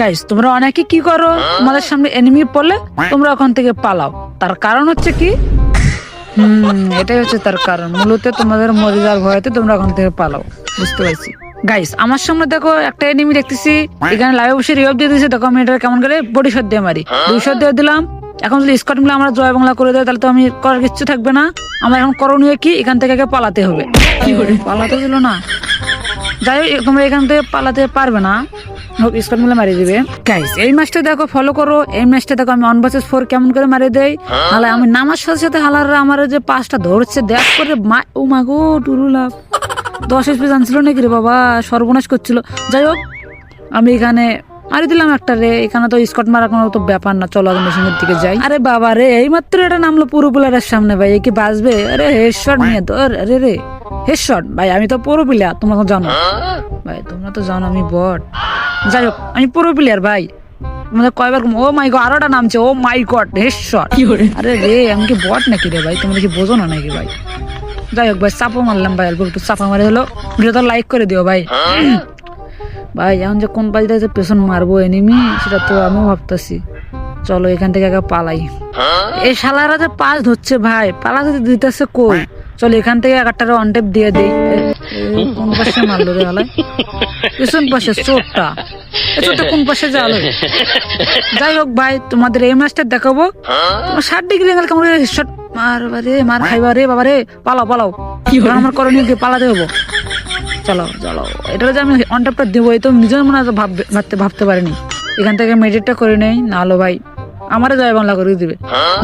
Guys তোমরা অনেকে কি করো? তোমাদের সামনে এনিমি পড়লে তোমরা ওখান থেকে পালাও। তার কারণ হচ্ছে কি? হুম এটাই হচ্ছে তার কারণ। মূলত তোমাদের মরে যাওয়ার ভয়তে তোমরা ওখান থেকে পালাও। বুঝতে পারছি? গাইস আমার সামনে দেখো একটা এনিমি দেখতেছি। এখানে লাইভে বসে রিভাইভ দিয়ে দিয়েছে। দেখো আমি এটা কেমন করে বডি শট দিয়ে মারি। দুই শট দিয়ে দিলাম। এখন যদি স্কট মিলে আমরা জয় বাংলা করে দেয় তাহলে তো আমি করার কিচ্ছু থাকবে না। আমার এখন করণীয় কি? এখান থেকে আগে পালাতে হবে। কি পালাতে দিল না। যাই হোক তোমরা এখান থেকে পালাতে পারবে না। হোক মিলে মারিয়ে দিবে। গাইস এই ম্যাচটা দেখো ফলো করো। এই ম্যাচটা দেখো আমি ওয়ান ভার্সেস ফোর কেমন করে মারিয়ে দেই। হালা আমি নামার সাথে সাথে হালাররা আমার যে পাঁচটা ধরছে দেখ করে মা ও মা গো টুরু লাভ। দশ এসপি জানছিল নাকি রে বাবা? সর্বনাশ করছিল। যাই হোক আমি এখানে মারি দিলাম একটা রে। এখানে তো স্কট মারা কোনো তো ব্যাপার না চলো আগে মেশিনের দিকে যাই। আরে বাবা রে এই মাত্র এটা নামলো পুরো প্লেয়ারের সামনে ভাই এ কি বাঁচবে আরে হেডশট নিয়ে তো আরে রে হেডশট। ভাই আমি তো পুরো প্লেয়ার তোমরা তো জানো। ভাই তোমরা তো জানো আমি বট। যাই হোক আমি পুরো প্লেয়ার ভাই। তোমাদের কয়বার ও মাই গড আরোটা নামছে ও মাই গড হেডশট আরে রে আমি কি বট নাকি রে ভাই? তোমরা কি বোঝো না নাকি ভাই? যাই হোক ভাই চাপও মারলাম ভাই অল্প একটু চাপা মারে হলো। ভিডিওটা লাইক করে দিও ভাই। ভাই এখন যে কোন পাশে যে পেছন মারবো এনিমি সেটা তো আমিও ভাবতেছি। চলো এখান থেকে আগে পালাই। এই শালারা যে পাস ধরছে ভাই পালাতে দিতেছে কই? চলো এখান থেকে একটা অন টেপ দিয়ে দেই। কোন পাশে মারলো রে আলাই? পেছন পাশে চোরটা চোরটা কোন পাশে যালো যাই হোক ভাই তোমাদের এই ম্যাচটা দেখাবো। ষাট ডিগ্রি অ্যাঙ্গেল কেমন শট মার রে মার খাইবা রে বাবা রে পালাও পালাও। এবার আমার করণীয় কি পালাতে হব। চলো চলো। এটা যে আমি অনটাপটা দেবো এই তো নিজের মনে ভাবতে ভাবতে পারিনি। এখান থেকে মেডিটটা করে নেই না হলো ভাই আমারে জয় বাংলা করে দিবে।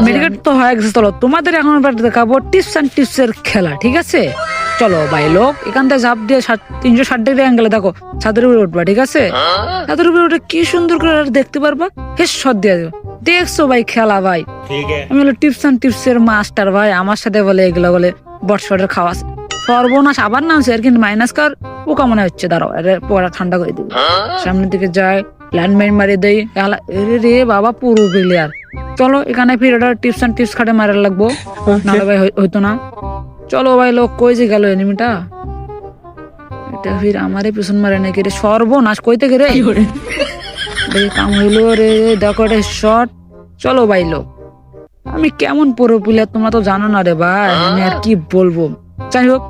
মেডিকেট তো হয়ে গেছে চলো। তোমাদের এখন দেখাবো টিপস অ্যান্ড টিপসের খেলা ঠিক আছে? চলো ভাই লোক। এখান থেকে ঝাঁপ দিয়ে তিনশো ষাট ডিগ্রি অ্যাঙ্গেলে দেখো ছাদের উপরে উঠবা ঠিক আছে? ছাদের উপরে উঠে কি সুন্দর করে দেখতে পারবা? হেস শট দিয়ে দেবো। দেখছ ভাই খেলা ভাই? আমি বলো টিপস অ্যান্ড টিপসের মাস্টার ভাই আমার সাথে বলে এগুলো বলে বটশটের খাওয়া সর্বনাশ আবার নামছে আর কিন্তু মাইনাস কার? ও মনে হচ্ছে দাঁড়াও এটা পোকাটা ঠান্ডা করে দিবে। হ্যাঁ? সামনের দিকে যায় ল্যান্ডমাইন মারি দেই। রে বাবা পুরো প্লেয়ার চলো এখানে ফির এটা টিপস অ্যান্ড টিপস খাটে মারার লাগবো। নাহলে ভাই হইতো না। চলো ভাই লোক কই যে গেল এনিমিটা এটা ফির আমারই পিছন মারে নাকি রে? সর্বনাশ কইতে গেরে দেখি কাম হইল রে দেখো এটা শট চলো ভাই লোক। আমি কেমন পুরো প্লেয়ার তোমরা তো জানো না রে ভাই আমি আর কি বলব। যাই হোক